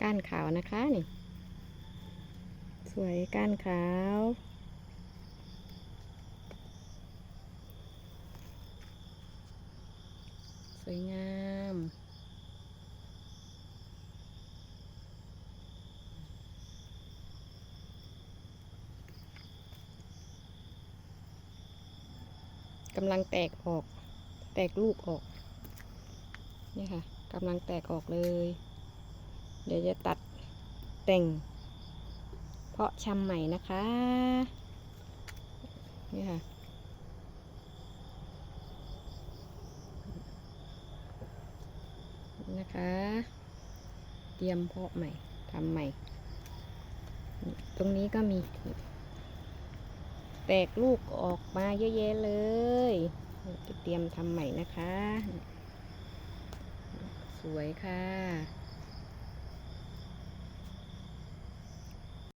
ก้านขาวนะคะนี่ สวยก้านขาวสวยงามกำลังแตกออก แตกลูกออก นี่ค่ะกำลังแตกออกเลย เดี๋ยวจะตัดแต่ง เพาะชำใหม่นะคะ นี่ค่ะ นะคะ เตรียมเพาะใหม่ทำใหม่ ตรงนี้ก็มี แตกลูกออกมาเยอะแยะเลยจะเตรียมทำใหม่นะคะ สวยค่ะ